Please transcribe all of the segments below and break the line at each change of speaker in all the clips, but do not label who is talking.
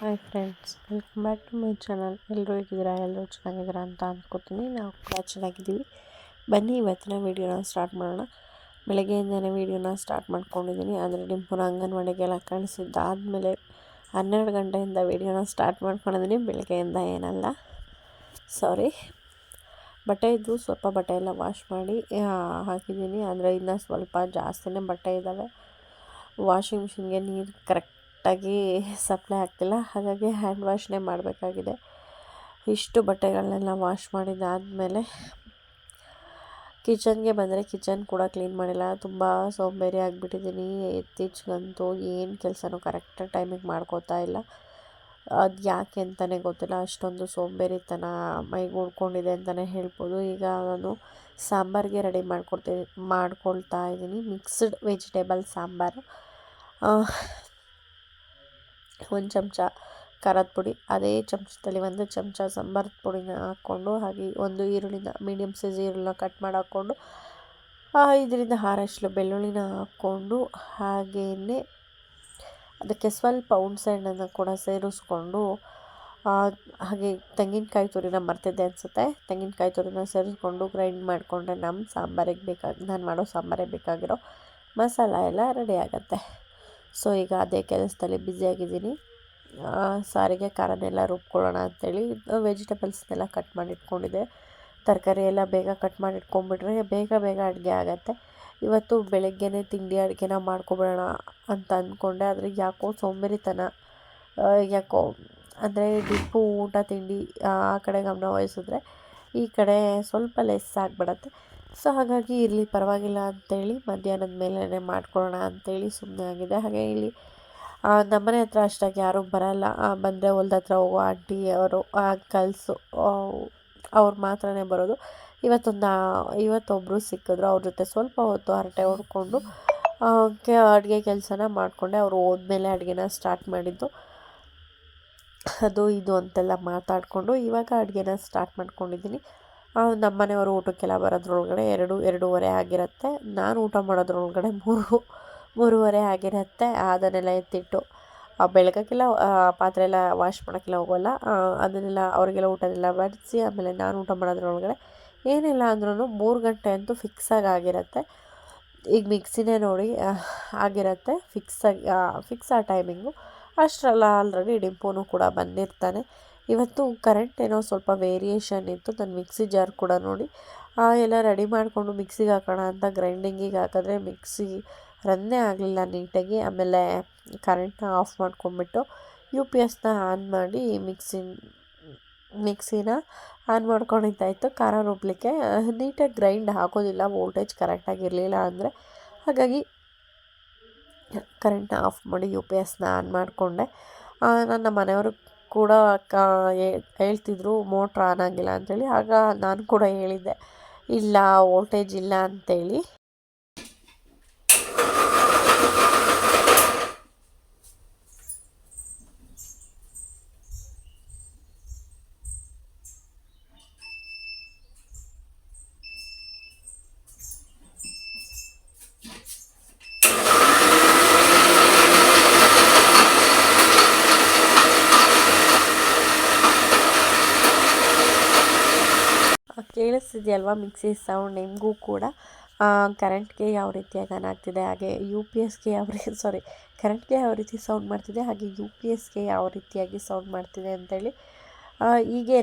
Hi friends welcome back to my channel ಎಲ್ಲರೂ ಹೇಗಿದ್ದೀರಾ? ಎಲ್ಲರೂ ಚೆನ್ನಾಗಿದ್ದೀರಾ ಅಂತ ಅಂದ್ಕೋತೀನಿ ನಾವು ಕೂಡ ಚೆನ್ನಾಗಿದ್ದೀವಿ. ಬನ್ನಿ, ಇವತ್ತಿನ ವೀಡಿಯೋನ ಸ್ಟಾರ್ಟ್ ಮಾಡೋಣ. ಬೆಳಗ್ಗೆಯಿಂದನೇ ವೀಡಿಯೋನ ಸ್ಟಾರ್ಟ್ ಮಾಡ್ಕೊಂಡಿದ್ದೀನಿ. ಅಂದರೆ ಡಿಂಪುರ ಅಂಗನವಾಡಿಗೆಲ್ಲ ಕಳಿಸಿದ್ದಾದಮೇಲೆ ಹನ್ನೆರಡು ಗಂಟೆಯಿಂದ ವೀಡಿಯೋನ ಸ್ಟಾರ್ಟ್ ಮಾಡ್ಕೊಂಡಿದ್ದೀನಿ. ಬೆಳಗ್ಗೆಯಿಂದ ಏನಲ್ಲ. ಸಾರಿ ಬಟ್ಟೆ ಇದ್ದು ಸ್ವಲ್ಪ ಬಟ್ಟೆ ಎಲ್ಲ ವಾಶ್ ಮಾಡಿ ಹಾಕಿದ್ದೀನಿ. ಅಂದರೆ ಇನ್ನೂ ಸ್ವಲ್ಪ ಜಾಸ್ತಿನೇ ಬಟ್ಟೆ ಇದ್ದಾವೆ. ವಾಷಿಂಗ್ ಮಿಷಿನ್ಗೆ ನೀರು ಕರೆಕ್ಟ್ ಕರೆಕ್ಟಾಗಿ ಸಪ್ಲೈ ಆಗ್ತಿಲ್ಲ. ಹಾಗಾಗಿ ಹ್ಯಾಂಡ್ ವಾಶ್ನೇ ಮಾಡಬೇಕಾಗಿದೆ. ಇಷ್ಟು ಬಟ್ಟೆಗಳನ್ನೆಲ್ಲ ವಾಶ್ ಮಾಡಿದ್ದಾದಮೇಲೆ ಕಿಚನ್ಗೆ ಬಂದರೆ ಕಿಚನ್ ಕೂಡ ಕ್ಲೀನ್ ಮಾಡಿಲ್ಲ. ತುಂಬ ಸೋಂಬೇರಿ ಆಗಿಬಿಟ್ಟಿದ್ದೀನಿ. ಇತ್ತೀಚೆಗಂತೂ ಏನು ಕೆಲಸನೂ ಕರೆಕ್ಟ್ ಟೈಮಿಗೆ ಮಾಡ್ಕೋತಾ ಇಲ್ಲ. ಅದು ಯಾಕೆ ಅಂತಲೇ ಗೊತ್ತಿಲ್ಲ. ಅಷ್ಟೊಂದು ಸೋಂಬೇರಿತನ ಮೈಗೆ ಉಳ್ಕೊಂಡಿದೆ ಅಂತಲೇ ಹೇಳ್ಬೋದು. ಈಗ ನಾನು ಸಾಂಬಾರಿಗೆ ರೆಡಿ ಮಾಡ್ಕೊಡ್ತೀನಿ ಮಾಡ್ಕೊಳ್ತಾ ಇದ್ದೀನಿ. Mixed vegetable sambar. ಒಂದು ಚಮಚ ಖಾರದ ಪುಡಿ, ಅದೇ ಚಮಚದಲ್ಲಿ ಒಂದು ಚಮಚ ಸಾಂಬಾರದ ಪುಡಿನ ಹಾಕ್ಕೊಂಡು ಹಾಗೆ ಒಂದು ಈರುಳ್ಳಿನ ಮೀಡಿಯಮ್ ಸೈಜ್ ಈರುಳ್ಳಿನ ಕಟ್ ಮಾಡಿ ಹಾಕ್ಕೊಂಡು ಇದರಿಂದ ಆರಷ್ಟು ಬೆಳ್ಳುಳ್ಳಿನ ಹಾಕ್ಕೊಂಡು ಹಾಗೆಯೇ ಅದಕ್ಕೆ ಸ್ವಲ್ಪ ಹುಣಸೆಹಣ್ಣನ್ನು ಕೂಡ ಸೇರಿಸ್ಕೊಂಡು ಹಾಗೆ ತೆಂಗಿನಕಾಯಿ ತುರಿನ ಮರ್ತಿದ್ದೆ ಅನಿಸುತ್ತೆ. ತೆಂಗಿನಕಾಯಿ ತುರಿನ ಸೇರಿಸ್ಕೊಂಡು ಗ್ರೈಂಡ್ ಮಾಡಿಕೊಂಡ್ರೆ ನಮ್ಮ ಸಾಂಬಾರಿಗೆ ಬೇಕಾಗಿ, ನಾನು ಮಾಡೋ ಸಾಂಬಾರಿಗೆ ಬೇಕಾಗಿರೋ ಮಸಾಲ ಎಲ್ಲ ರೆಡಿ ಆಗುತ್ತೆ. ಸೊ ಈಗ ಅದೇ ಕೆಲಸದಲ್ಲಿ ಬ್ಯುಸಿಯಾಗಿದ್ದೀನಿ. ಸಾರಿಗೆ ಖಾರನೆಲ್ಲ ರುಬ್ಕೊಳ್ಳೋಣ ಅಂತೇಳಿ ವೆಜಿಟೇಬಲ್ಸ್ನೆಲ್ಲ ಕಟ್ ಮಾಡಿ ಇಟ್ಕೊಂಡಿದ್ದೆ ತರಕಾರಿ ಎಲ್ಲ ಬೇಗ ಕಟ್ ಮಾಡಿ ಇಟ್ಕೊಂಡ್ಬಿಟ್ರೆ ಬೇಗ ಬೇಗ ಅಡುಗೆ ಆಗುತ್ತೆ. ಇವತ್ತು ಬೆಳಗ್ಗೆನೇ ತಿಂಡಿ ಅಡುಗೆನ ಮಾಡ್ಕೊಬಿಡೋಣ ಅಂತ ಅಂದ್ಕೊಂಡೆ. ಆದರೆ ಯಾಕೋ ಸೋಂಬೇರಿತನ. ಯಾಕೋ, ಅಂದರೆ ಡಿಪ್ಪು, ಊಟ, ತಿಂಡಿ, ಆ ಕಡೆ ಗಮನ ವಹಿಸಿದ್ರೆ ಈ ಕಡೆ ಸ್ವಲ್ಪ ಲೆಸ್ ಆಗಿಬಿಡತ್ತೆ. ಸೊ ಹಾಗಾಗಿ ಇರಲಿ ಪರವಾಗಿಲ್ಲ ಅಂಥೇಳಿ ಮಧ್ಯಾಹ್ನದ ಮೇಲೇ ಮಾಡ್ಕೊಳ್ಳೋಣ ಅಂಥೇಳಿ ಸುಮ್ಮನೆ ಆಗಿದೆ ಹಾಗೆ ಇಲ್ಲಿ ನಮ್ಮನೆ ಹತ್ರ ಅಷ್ಟಾಗಿ ಯಾರೂ ಬರೋಲ್ಲ. ಬಂದರೆ ಹೊಲ್ದ ಹತ್ರ ಹೋಗೋ ಆಂಟಿ ಅವರು, ಅಂಕಲ್ಸು ಅವ್ರು ಮಾತ್ರನೇ ಬರೋದು. ಇವತ್ತೊಂದು ಇವತ್ತೊಬ್ಬರು ಸಿಕ್ಕಿದ್ರು. ಅವ್ರ ಜೊತೆ ಸ್ವಲ್ಪ ಹೊತ್ತು ಹರಟೆ ಹೊಡ್ಕೊಂಡು ಅಡುಗೆ ಕೆಲಸನ ಮಾಡಿಕೊಂಡೆ. ಅವರು ಹೋದ್ಮೇಲೆ ಅಡುಗೆನ ಸ್ಟಾರ್ಟ್ ಮಾಡಿದ್ದು. ಅದು, ಇದು ಅಂತೆಲ್ಲ ಮಾತಾಡಿಕೊಂಡು ಇವಾಗ ಅಡುಗೆನ ಸ್ಟಾರ್ಟ್ ಮಾಡ್ಕೊಂಡಿದ್ದೀನಿ. ನಮ್ಮ ಮನೆಯವರು ಊಟಕ್ಕೆಲ್ಲ ಬರೋದ್ರೊಳಗಡೆ ಎರಡು, ಎರಡೂವರೆ ಆಗಿರುತ್ತೆ. ನಾನು ಊಟ ಮಾಡೋದ್ರೊಳಗಡೆ ಮೂರು, ಮೂರುವರೆ ಆಗಿರುತ್ತೆ. ಅದನ್ನೆಲ್ಲ ಎತ್ತಿಟ್ಟು ಬೆಳಗಕ್ಕೆಲ್ಲ ಪಾತ್ರೆ ಎಲ್ಲ ವಾಶ್ ಮಾಡೋಕ್ಕೆಲ್ಲ ಹೋಗೋಲ್ಲ. ಅದನ್ನೆಲ್ಲ, ಅವರಿಗೆಲ್ಲ ಊಟನೆಲ್ಲ ಬಡಿಸಿ, ಆಮೇಲೆ ನಾನು ಊಟ ಮಾಡೋದ್ರೊಳಗಡೆ ಏನಿಲ್ಲ ಅಂದ್ರೂ ಮೂರು ಗಂಟೆ ಅಂತೂ ಫಿಕ್ಸಾಗಿ ಆಗಿರುತ್ತೆ. ಈಗ ಮಿಕ್ಸಿನೇ ನೋಡಿ ಆಗಿರುತ್ತೆ. ಫಿಕ್ಸಾಗಿ ಫಿಕ್ಸ್ ಆ ಟೈಮಿಂಗು ಅಷ್ಟರಲ್ಲ ಆಲ್ರೆಡಿ ಡಿಂಪುನು ಕೂಡ ಬಂದಿರ್ತಾನೆ. ಇವತ್ತು ಕರೆಂಟ್ ಏನೋ ಸ್ವಲ್ಪ ವೇರಿಯೇಷನ್ ಇತ್ತು. ನನ್ನ ಮಿಕ್ಸಿ ಜಾರ್ ಕೂಡ ನೋಡಿ. ಎಲ್ಲ ರೆಡಿ ಮಾಡಿಕೊಂಡು ಮಿಕ್ಸಿಗೆ ಹಾಕೋಣ ಅಂತ ಗ್ರೈಂಡಿಂಗಿಗೆ ಹಾಕಿದ್ರೆ ಮಿಕ್ಸಿ ರನ್ನೇ ಆಗಲಿಲ್ಲ ನೀಟಾಗಿ ಆಮೇಲೆ ಕರೆಂಟ್ನ ಆಫ್ ಮಾಡ್ಕೊಂಬಿಟ್ಟು ಯು ಪಿ ಎಸ್ನ ಆನ್ ಮಾಡಿ ಮಿಕ್ಸಿ ಮಿಕ್ಸಿನ ಆನ್ ಮಾಡ್ಕೊಂಡಿದ್ದಾಯಿತು ಖಾರ ರುಬ್ಲಿಕ್ಕೆ. ನೀಟಾಗಿ ಗ್ರೈಂಡ್ ಹಾಕೋದಿಲ್ಲ. ವೋಲ್ಟೇಜ್ ಕರೆಕ್ಟಾಗಿರಲಿಲ್ಲ ಅಂದರೆ ಹಾಗಾಗಿ ಕರೆಂಟ್ನ ಆಫ್ ಮಾಡಿ ಯು ಪಿ ಎಸ್ನ ಆನ್ ಮಾಡಿಕೊಂಡೆ. ನನ್ನ ಮನೆಯವರು ಕೂಡ ಹೇಳ್ತಿದ್ರು ಮೋಟ್ರ್ ಆನ್ ಆಗಿಲ್ಲ ಅಂಥೇಳಿ. ಆಗ ನಾನು ಕೂಡ ಹೇಳಿದ್ದೆ ಇಲ್ಲ ವೋಲ್ಟೇಜ್ ಇಲ್ಲ ಅಂಥೇಳಿ. ಕೇಳಿಸ್ತಿದೆಯಲ್ವಾ ಮಿಕ್ಸಿ ಸೌಂಡ್ ನಿಮಗೂ ಕೂಡ? ಕರೆಂಟ್ಗೆ ಯಾವ ರೀತಿಯಾಗಿ ಆನ್ ಆಗ್ತಿದೆ? ಹಾಗೆ ಯು ಪಿ ಎಸ್ಗೆ ಯಾವ ರೀತಿ ಸಾರಿ ಕರೆಂಟ್ಗೆ ಯಾವ ರೀತಿ ಸೌಂಡ್ ಮಾಡ್ತಿದೆ? ಹಾಗೆ ಯು ಪಿ ಎಸ್ಗೆ ಯಾವ ರೀತಿಯಾಗಿ ಸೌಂಡ್ ಮಾಡ್ತಿದೆ ಅಂತೇಳಿ. ಹೀಗೇ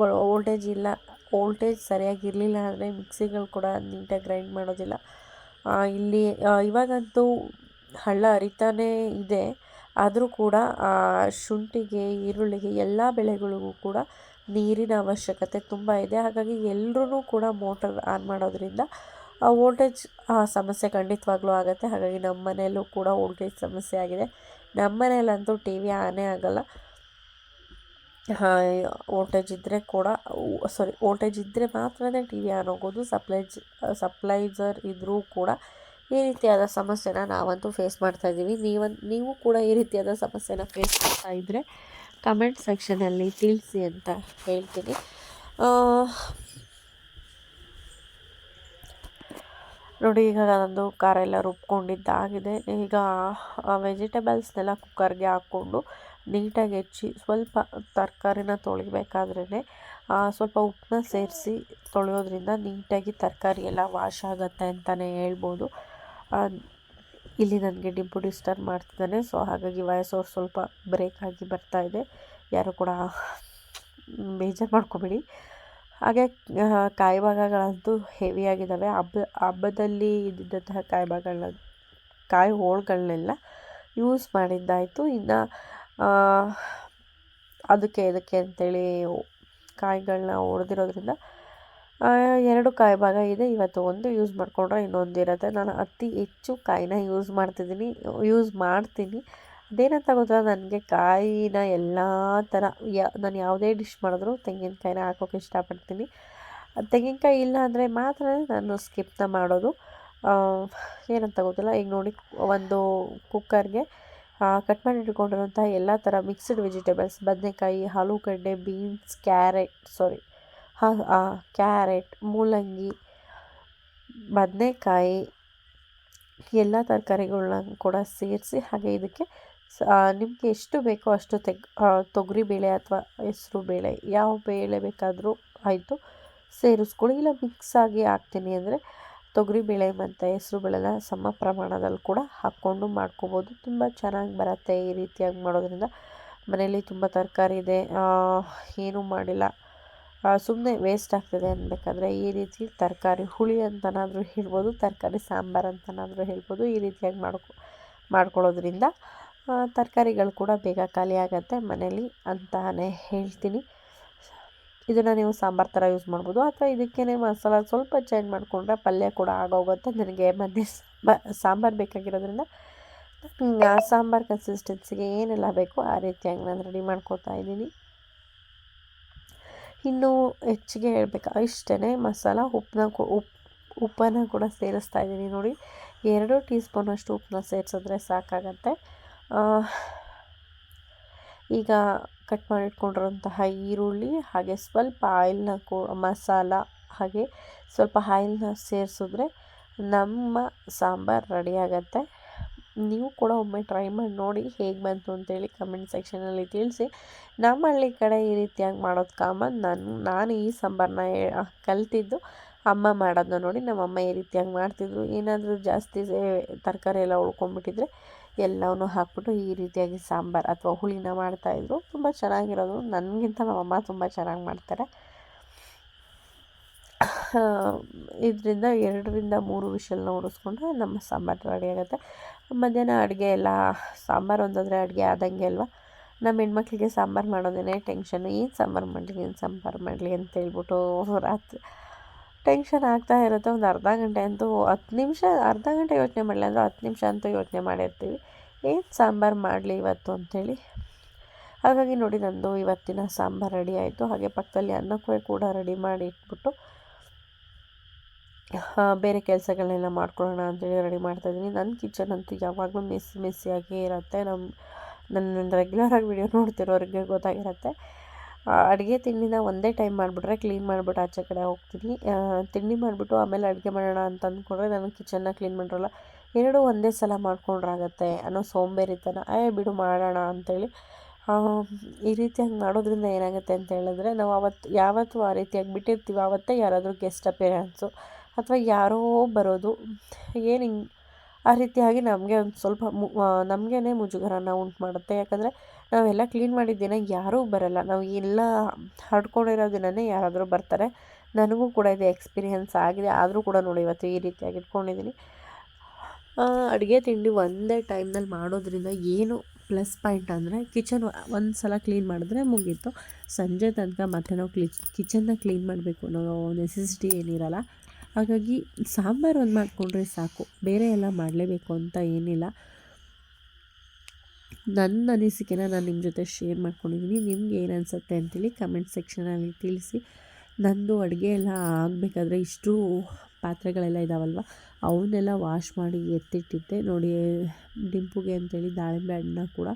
ವೋಲ್ಟೇಜ್ ಇಲ್ಲ. ವೋಲ್ಟೇಜ್ ಸರಿಯಾಗಿ ಇರಲಿಲ್ಲ ಅಂದರೆ ಮಿಕ್ಸಿಗಳು ಕೂಡ ನೀಟಾಗಿ ಗ್ರೈಂಡ್ ಮಾಡೋದಿಲ್ಲ. ಇಲ್ಲಿ ಇವಾಗಂತೂ ಹಳ್ಳ ಹರಿತಾನೇ ಇದೆ. ಆದರೂ ಕೂಡ ಶುಂಠಿಗೆ, ಈರುಳ್ಳಿಗೆ ಎಲ್ಲ ಬೆಳೆಗಳಿಗೂ ಕೂಡ ನೀರಿನ ಅವಶ್ಯಕತೆ ತುಂಬ ಇದೆ. ಹಾಗಾಗಿ ಎಲ್ಲರೂ ಕೂಡ ಮೋಟರ್ ಆನ್ ಮಾಡೋದ್ರಿಂದ ವೋಲ್ಟೇಜ್ ಸಮಸ್ಯೆ ಖಂಡಿತವಾಗ್ಲೂ ಆಗುತ್ತೆ. ಹಾಗಾಗಿ ನಮ್ಮ ಮನೆಯಲ್ಲೂ ಕೂಡ ವೋಲ್ಟೇಜ್ ಸಮಸ್ಯೆ ಆಗಿದೆ. ನಮ್ಮ ಮನೆಯಲ್ಲಂತೂ ಟಿ ವಿ ಆನೇ ಆಗಲ್ಲ. ವೋಲ್ಟೇಜ್ ಇದ್ದರೆ ಕೂಡ ಸಾರಿ ವೋಲ್ಟೇಜ್ ಇದ್ದರೆ ಮಾತ್ರನೇ ಟಿ ವಿ ಆನ್ ಹೋಗೋದು. ಸಪ್ಲೈಜ್ ಸಪ್ಲೈಜರ್ ಇದ್ದರೂ ಕೂಡ ಈ ರೀತಿಯಾದ ಸಮಸ್ಯೆನ ನಾವಂತೂ ಫೇಸ್ ಮಾಡ್ತಾಯಿದ್ದೀವಿ ನೀವಂತ ನೀವು ಕೂಡ ಈ ರೀತಿಯಾದ ಸಮಸ್ಯೆನ ಫೇಸ್ ಮಾಡ್ತಾ ಇದ್ದರೆ ಕಮೆಂಟ್ ಸೆಕ್ಷನಲ್ಲಿ ತಿಳಿಸಿ ಅಂತ ಹೇಳ್ತೀನಿ. ನೋಡಿ, ಈಗ ನಂದು ಖಾರ ಎಲ್ಲ ರುಬ್ಕೊಂಡಿದ್ದಾಗಿದೆ. ಈಗ ವೆಜಿಟೇಬಲ್ಸ್ನೆಲ್ಲ ಕುಕ್ಕರ್ಗೆ ಹಾಕ್ಕೊಂಡು ನೀಟಾಗಿ ಹೆಚ್ಚಿ ಸ್ವಲ್ಪ ತರಕಾರಿನ ತೊಳಿಬೇಕಾದ್ರೇ ಸ್ವಲ್ಪ ಉಪ್ಪನ್ನ ಸೇರಿಸಿ ತೊಳೆಯೋದ್ರಿಂದ ನೀಟಾಗಿ ತರಕಾರಿ ಎಲ್ಲ ವಾಶ್ ಆಗುತ್ತೆ ಅಂತಲೇ ಹೇಳ್ಬೋದು. ಇಲ್ಲಿ ನನಗೆ ಡಿಂಪು ಡಿಸ್ಟರ್ಬ್ ಮಾಡ್ತಿದ್ದಾನೆ. ಸೊ ಹಾಗಾಗಿ ವಾಯ್ಸ್ ಅವ್ರು ಸ್ವಲ್ಪ ಬ್ರೇಕ್ ಆಗಿ ಬರ್ತಾ ಇದೆ. ಯಾರು ಕೂಡ ಬೇಜಾರು ಮಾಡ್ಕೊಬೇಡಿ. ಹಾಗೆ ಕಾಯಿ ಭಾಗಗಳಂತೂ ಹೆವಿಯಾಗಿದ್ದಾವೆ ಹಬ್ಬ, ಹಬ್ಬದಲ್ಲಿ ಇದ್ದಿದ್ದಂತಹ ಕಾಯಿ ಭಾಗಗಳನ್ನ ಕಾಯಿ ಹೋಳುಗಳನ್ನೆಲ್ಲ ಯೂಸ್ ಮಾಡಿದ್ದಾಯಿತು. ಇನ್ನು ಅದಕ್ಕೆ, ಇದಕ್ಕೆ ಅಂತೇಳಿ ಕಾಯಿಗಳನ್ನ ಹೊಡೆದಿರೋದ್ರಿಂದ ಎರಡು ಕಾಯಿ ಭಾಗ ಇದೆ. ಇವತ್ತು ಒಂದು ಯೂಸ್ ಮಾಡಿಕೊಂಡ್ರೆ ಇನ್ನೊಂದು ಇರುತ್ತೆ. ನಾನು ಅತಿ ಹೆಚ್ಚು ಕಾಯಿನ ಯೂಸ್ ಮಾಡ್ತಿದ್ದೀನಿ. ಯೂಸ್ ಮಾಡ್ತೀನಿ. ಅದೇನಂತ ಗೊತ್ತಿಲ್ಲ ನನಗೆ ಕಾಯಿನ ಎಲ್ಲ ಥರ ಯಾ, ನಾನು ಯಾವುದೇ ಡಿಶ್ ಮಾಡಿದ್ರು ತೆಂಗಿನಕಾಯಿನ ಹಾಕೋಕೆ ಇಷ್ಟಪಡ್ತೀನಿ. ತೆಂಗಿನಕಾಯಿ ಇಲ್ಲ ಅಂದರೆ ಮಾತ್ರ ನಾನು ಸ್ಕಿಪ್ನ ಮಾಡೋದು. ಏನಂತ ಗೊತ್ತಿಲ್ಲ. ಈಗ ನೋಡಿ, ಒಂದು ಕುಕ್ಕರ್ಗೆ ಕಟ್ ಮಾಡಿ ಇಟ್ಕೊಂಡಿರುವಂಥ ಎಲ್ಲ ಥರ ಮಿಕ್ಸ್ಡ್ ವೆಜಿಟೇಬಲ್ಸ್ ಬದನೆಕಾಯಿ, ಆಲೂಗಡ್ಡೆ ಬೀನ್ಸ್ ಕ್ಯಾರೆಟ್ ಸಾರಿ ಕ್ಯಾರೆಟ್, ಮೂಲಂಗಿ, ಬದನೆಕಾಯಿ, ಎಲ್ಲ ತರಕಾರಿಗಳ್ನ ಕೂಡ ಸೇರಿಸಿ ಹಾಗೆ ಇದಕ್ಕೆ ನಿಮಗೆ ಎಷ್ಟು ಬೇಕೋ ಅಷ್ಟು ತೆಗ್ ತೊಗರಿಬೇಳೆ ಅಥವಾ ಹೆಸರು ಬೇಳೆ ಯಾವ ಬೇಳೆ ಬೇಕಾದರೂ ಆಯಿತು ಸೇರಿಸ್ಕೊಳ್ಳಿ. ಇಲ್ಲ ಆಗಿ ಹಾಕ್ತೀನಿ ಅಂದರೆ ತೊಗರಿ ಬೇಳೆ ಮತ್ತು ಹೆಸರು ಬೇಳೆನ ಸಮ ಪ್ರಮಾಣದಲ್ಲಿ ಕೂಡ ಹಾಕ್ಕೊಂಡು ಮಾಡ್ಕೋಬೋದು. ತುಂಬ ಚೆನ್ನಾಗಿ ಬರುತ್ತೆ ಈ ರೀತಿಯಾಗಿ ಮಾಡೋದ್ರಿಂದ. ಮನೇಲಿ ತುಂಬ ತರಕಾರಿ ಇದೆ ಏನೂ ಮಾಡಿಲ್ಲ. ಸುಮ್ಮನೆ ವೇಸ್ಟ್ ಆಗ್ತದೆ ಅನ್ಬೇಕಾದ್ರೆ ಈ ರೀತಿ ತರಕಾರಿ ಹುಳಿ ಅಂತನಾದರೂ ಹೇಳ್ಬೋದು, ತರಕಾರಿ ಸಾಂಬಾರು ಅಂತನಾದರೂ ಹೇಳ್ಬೋದು, ಈ ರೀತಿಯಾಗಿ ಮಾಡ್ಕೊ, ಮಾಡ್ಕೊಳ್ಳೋದ್ರಿಂದ ತರಕಾರಿಗಳು ಕೂಡ ಬೇಗ ಖಾಲಿ ಆಗುತ್ತೆ ಮನೇಲಿ ಅಂತಲೇ ಹೇಳ್ತೀನಿ. ಇದನ್ನು ನೀವು ಸಾಂಬಾರು ಥರ ಯೂಸ್ ಮಾಡ್ಬೋದು, ಅಥವಾ ಇದಕ್ಕೇ ಮಸಾಲ ಸ್ವಲ್ಪ ಚೇಂಜ್ ಮಾಡಿಕೊಂಡ್ರೆ ಪಲ್ಯ ಕೂಡ ಆಗೋಗುತ್ತೆ. ನನಗೆ ಮಧ್ಯೆ ಸಾಂಬಾರು ಬೇಕಾಗಿರೋದ್ರಿಂದ ಸಾಂಬಾರು ಕನ್ಸಿಸ್ಟೆನ್ಸಿಗೆ ಏನೆಲ್ಲ ಬೇಕೋ ಆ ರೀತಿಯಾಗಿ ನಾನು ರೆಡಿ ಮಾಡ್ಕೋತಾ ಇದ್ದೀನಿ. ಇನ್ನು ಹೆಚ್ಚಿಗೆ ಹೇಳಬೇಕು? ಇಷ್ಟೇ ಮಸಾಲ ಉಪ್ಪನ್ನ ಉಪ್ಪು ಉಪ್ಪನ್ನು ಕೂಡ ಸೇರಿಸ್ತಾ ಇದ್ದೀನಿ ನೋಡಿ. ಎರಡು ಟೀ ಸ್ಪೂನಷ್ಟು ಉಪ್ಪನ್ನ ಸೇರಿಸಿದ್ರೆ ಸಾಕಾಗತ್ತೆ. ಈಗ ಕಟ್ ಮಾಡಿಟ್ಕೊಂಡಿರೋಂತಹ ಈರುಳ್ಳಿ ಹಾಗೆ ಸ್ವಲ್ಪ ಆಯಿಲ್ನ ಕೂ, ಮಸಾಲ ಹಾಗೆ ಸ್ವಲ್ಪ ಆಯಿಲ್ನ ಸೇರಿಸಿದ್ರೆ ನಮ್ಮ ಸಾಂಬಾರು ರೆಡಿ ಆಗುತ್ತೆ. ನೀವು ಕೂಡ ಒಮ್ಮೆ ಟ್ರೈ ಮಾಡಿ ನೋಡಿ ಹೇಗೆ ಬಂತು ಅಂತೇಳಿ ಕಮೆಂಟ್ ಸೆಕ್ಷನಲ್ಲಿ ತಿಳಿಸಿ. ನಮ್ಮ ಹಳ್ಳಿ ಕಡೆ ಈ ರೀತಿಯಾಗಿ ಮಾಡೋದು ಕಾಮನ್ ನಾನು ನಾನು ಈ ಸಾಂಬಾರನ್ನ ಕಲ್ತಿದ್ದು ಅಮ್ಮ ಮಾಡೋದನ್ನ ನೋಡಿ. ನಮ್ಮ ಅಮ್ಮ ಈ ರೀತಿಯಾಗಿ ಮಾಡ್ತಿದ್ರು. ಏನಾದರೂ ಜಾಸ್ತಿ ತರಕಾರಿ ಎಲ್ಲ ಉಳ್ಕೊಂಡ್ಬಿಟ್ಟಿದ್ರೆ ಎಲ್ಲವನ್ನೂ ಹಾಕ್ಬಿಟ್ಟು ಈ ರೀತಿಯಾಗಿ ಸಾಂಬಾರು ಅಥವಾ ಹುಳಿನ ಮಾಡ್ತಾಯಿದ್ರು ತುಂಬ ಚೆನ್ನಾಗಿರೋದು. ನನಗಿಂತ ನಮ್ಮಮ್ಮ ತುಂಬ ಚೆನ್ನಾಗಿ ಮಾಡ್ತಾರೆ. ಇದರಿಂದ ಎರಡರಿಂದ ಮೂರು ವಿಷಲ್ನ ಉಡಿಸ್ಕೊಂಡ್ರೆ ನಮ್ಮ ಸಾಂಬಾರು ರೆಡಿ ಆಗುತ್ತೆ. ಮಧ್ಯಾಹ್ನ ಅಡುಗೆ ಎಲ್ಲ, ಸಾಂಬಾರು ಒಂದಾದರೆ ಅಡುಗೆ ಆದಂಗೆ ಅಲ್ವಾ? ನಮ್ಮ ಹೆಣ್ಮಕ್ಳಿಗೆ ಸಾಂಬಾರು ಮಾಡೋದೇ ಟೆನ್ಷನ್ ಏನು ಸಾಂಬಾರು ಮಾಡಲಿ, ಏನು ಸಾಂಬಾರು ಮಾಡಲಿ ಅಂತ ಹೇಳ್ಬಿಟ್ಟು ರಾತ್ರಿ ಟೆನ್ಷನ್ ಆಗ್ತಾ ಇರುತ್ತೆ. ಒಂದು ಅರ್ಧ ಗಂಟೆ ಅಂತೂ ಹತ್ತು ನಿಮಿಷ, ಅರ್ಧ ಗಂಟೆ ಯೋಚನೆ ಮಾಡಲಿ ಅಂದರೆ ಹತ್ತು ನಿಮಿಷ ಅಂತೂ ಯೋಚನೆ ಮಾಡಿರ್ತೀವಿ. ಏನು ಸಾಂಬಾರು ಮಾಡಲಿ ಇವತ್ತು ಅಂಥೇಳಿ ಹಾಗಾಗಿ ನೋಡಿ ನಂದು ಇವತ್ತಿನ ಸಾಂಬಾರು ರೆಡಿ ಆಯಿತು. ಹಾಗೆ ಪಕ್ಕದಲ್ಲಿ ಅನ್ನಕ್ಕೂ ಕೂಡ ರೆಡಿ ಮಾಡಿ ಇಟ್ಬಿಟ್ಟು ಬೇರೆ ಕೆಲಸಗಳನ್ನೆಲ್ಲ ಮಾಡ್ಕೊಳ್ಳೋಣ ಅಂತೇಳಿ ರೆಡಿ ಮಾಡ್ತಾಯಿದ್ದೀನಿ ನನ್ನ ಕಿಚನ್ ಅಂತೂ ಯಾವಾಗಲೂ ಮೆಸ್ಸಿ ಮೆಸ್ಸಿಯಾಗೇ ಇರುತ್ತೆ. ನಮ್ಮ ನನ್ನ ರೆಗ್ಯುಲರಾಗಿ ವಿಡಿಯೋ ನೋಡ್ತಿರೋರಿಗೆ ಗೊತ್ತಾಗಿರುತ್ತೆ. ಅಡುಗೆ ತಿಂಡಿನ ಒಂದೇ ಟೈಮ್ ಮಾಡಿಬಿಟ್ರೆ ಕ್ಲೀನ್ ಮಾಡಿಬಿಟ್ಟು ಆಚೆ ಕಡೆ ಹೋಗ್ತೀನಿ. ತಿಂಡಿ ಮಾಡಿಬಿಟ್ಟು ಆಮೇಲೆ ಅಡುಗೆ ಮಾಡೋಣ ಅಂತ ಅಂದ್ಕೊಂಡ್ರೆ ನಾನು ಕಿಚನ್ನ ಕ್ಲೀನ್ ಮಾಡಿರಲ್ಲ. ಎರಡೂ ಒಂದೇ ಸಲ ಮಾಡ್ಕೊಂಡ್ರಾಗತ್ತೆ ಅನ್ನೋ ಸೋಂಬೇರಿತನ. ಏ, ಬಿಡು, ಮಾಡೋಣ ಅಂತೇಳಿ. ಈ ರೀತಿಯಾಗಿ ಮಾಡೋದ್ರಿಂದ ಏನಾಗುತ್ತೆ ಅಂತ ಹೇಳಿದ್ರೆ ನಾವು ಅವತ್ತು ಯಾವತ್ತೂ ಆ ರೀತಿಯಾಗಿ ಬಿಟ್ಟಿರ್ತೀವಿ ಆವತ್ತೇ ಯಾರಾದರೂ ಗೆಸ್ಟ್ ಅಪಿಯರೆನ್ಸು ಅಥವಾ ಯಾರೋ ಬರೋದು, ಏನು ಹಿಂಗೆ, ಆ ರೀತಿಯಾಗಿ ನಮಗೆ ಒಂದು ಸ್ವಲ್ಪ ಮು ನಮಗೇ ಮುಜುಗರನ ಉಂಟು ಮಾಡುತ್ತೆ. ಯಾಕಂದರೆ ನಾವೆಲ್ಲ ಕ್ಲೀನ್ ಮಾಡಿದ ದಿನ ಯಾರೂ ಬರಲ್ಲ. ನಾವು ಎಲ್ಲ ಹರ್ಡ್ಕೊಂಡಿರೋ ದಿನವೇ ಯಾರಾದರೂ ಬರ್ತಾರೆ. ನನಗೂ ಕೂಡ ಇದು ಎಕ್ಸ್ಪೀರಿಯೆನ್ಸ್ ಆಗಿದೆ. ಆದರೂ ಕೂಡ ನೋಡಿ ಇವತ್ತು ಈ ರೀತಿಯಾಗಿ ಇಟ್ಕೊಂಡಿದ್ದೀನಿ ಅಡುಗೆ ತಿಂಡಿ ಒಂದೇ ಟೈಮ್ನಲ್ಲಿ ಮಾಡೋದ್ರಿಂದ ಏನು ಪ್ಲಸ್ ಪಾಯಿಂಟ್ ಅಂದರೆ ಕಿಚನ್ ಒಂದು ಸಲ ಕ್ಲೀನ್ ಮಾಡಿದ್ರೆ ಮುಗೀತು. ಸಂಜೆ ತನಕ ಮತ್ತೆ ನಾವು ಕ್ಲಿ ಕಿಚನ್ನ ಕ್ಲೀನ್ ಮಾಡಬೇಕು ಅನ್ನೋ ನೆಸೆಸಿಟಿ ಏನಿರಲ್ಲ. ಹಾಗಾಗಿ ಸಾಂಬಾರು ಒಂದು ಮಾಡಿಕೊಂಡ್ರೆ ಸಾಕು. ಬೇರೆ ಎಲ್ಲ ಮಾಡಲೇಬೇಕು ಅಂತ ಏನಿಲ್ಲ. ನನ್ನ ಅನಿಸಿಕೆನ ನಾನು ನಿಮ್ಮ ಜೊತೆ ಶೇರ್ ಮಾಡ್ಕೊಂಡಿದ್ದೀನಿ ನಿಮ್ಗೆ ಏನು ಅನಿಸುತ್ತೆ ಅಂತೇಳಿ ಕಮೆಂಟ್ ಸೆಕ್ಷನಲ್ಲಿ ತಿಳಿಸಿ. ನಂದು ಅಡುಗೆ ಎಲ್ಲ ಆಗಬೇಕಾದ್ರೆ ಇಷ್ಟು ಪಾತ್ರೆಗಳೆಲ್ಲ ಇದ್ದಾವಲ್ವ ಅವನ್ನೆಲ್ಲ ವಾಶ್ ಮಾಡಿ ಎತ್ತಿಟ್ಟಿದ್ದೆ. ನೋಡಿ ಡಿಂಪುಗೆ ಅಂತೇಳಿ ದಾಳಿಂಬೆ ಹಣ್ಣನ್ನ ಕೂಡ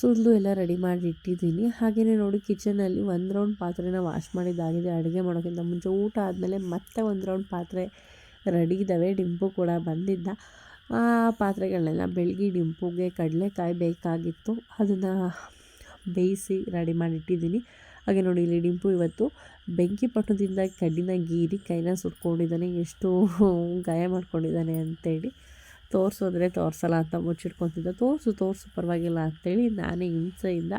ಸುರಿದು ಎಲ್ಲ ರೆಡಿ ಮಾಡಿ ಇಟ್ಟಿದ್ದೀನಿ ಹಾಗೆಯೇ ನೋಡಿ ಕಿಚನಲ್ಲಿ ಒಂದು ರೌಂಡ್ ಪಾತ್ರೆನ ವಾಶ್ ಮಾಡಿದ್ದಾಗಿದೆ ಅಡುಗೆ ಮಾಡೋಕ್ಕಿಂತ ಮುಂಚೆ ಊಟ ಆದಮೇಲೆ ಮತ್ತೆ ಒಂದು ರೌಂಡ್ ಪಾತ್ರೆ ರೆಡಿ ಇದ್ದಾವೆ ಡಿಂಪು ಕೂಡ ಬಂದಿದ್ದ. ಆ ಪಾತ್ರೆಗಳನ್ನೆಲ್ಲ ಬೆಳಗ್ಗೆ ಡಿಂಪುಗೆ ಕಡಲೆಕಾಯಿ ಬೇಕಾಗಿತ್ತು. ಅದನ್ನು ಬೇಯಿಸಿ ರೆಡಿ ಮಾಡಿಟ್ಟಿದ್ದೀನಿ. ಹಾಗೆ ನೋಡಿ ಇಲ್ಲಿ ಡಿಂಪು ಇವತ್ತು ಬೆಂಕಿ ಪಟ್ಟದಿಂದ ಕಡ್ಡಿನ ಗೀರಿ ಕೈನ ಸುಟ್ಕೊಂಡಿದ್ದಾನೆ. ಎಷ್ಟು ಗಾಯ ಮಾಡ್ಕೊಂಡಿದ್ದಾನೆ ಅಂತೇಳಿ. ತೋರಿಸೋದ್ರೆ ತೋರಿಸಲ್ಲ ಅಂತ ಮುಚ್ಚಿಟ್ಕೊತಿದ್ದ. ತೋರಿಸು ತೋರಿಸು ಪರವಾಗಿಲ್ಲ ಅಂತೇಳಿ ನಾನೇ ಹಿಂಸೆಯಿಂದ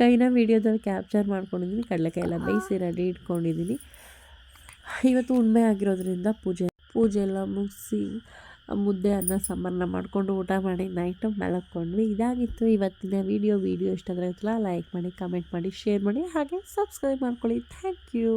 ಕೈನ ವೀಡಿಯೋದಲ್ಲಿ ಕ್ಯಾಪ್ಚರ್ ಮಾಡ್ಕೊಂಡಿದ್ದೀನಿ. ಕಡಲೆಕಾಯಿ ಎಲ್ಲ ಬೇಯಿಸಿ ರೆಡಿ ಇಟ್ಕೊಂಡಿದ್ದೀನಿ. ಇವತ್ತು ಉಣ್ಮೆ ಆಗಿರೋದ್ರಿಂದ ಪೂಜೆ ಪೂಜೆ ಎಲ್ಲ ಮುಗಿಸಿ ಮುದ್ದೆ, ಅನ್ನ, ಸಾಂಬಾರನ್ನ ಮಾಡಿಕೊಂಡು ಊಟ ಮಾಡಿ ನೈಟು ಮಲಕ್ಕೊಂಡ್ವಿ ಇದಾಗಿತ್ತು ಇವತ್ತಿನ ವೀಡಿಯೋ. ವೀಡಿಯೋ ಇಷ್ಟ ಆದರೆ ಲೈಕ್ ಮಾಡಿ ಕಮೆಂಟ್ ಮಾಡಿ ಶೇರ್ ಮಾಡಿ, ಹಾಗೆ ಸಬ್ಸ್ಕ್ರೈಬ್ ಮಾಡ್ಕೊಳ್ಳಿ. Thank you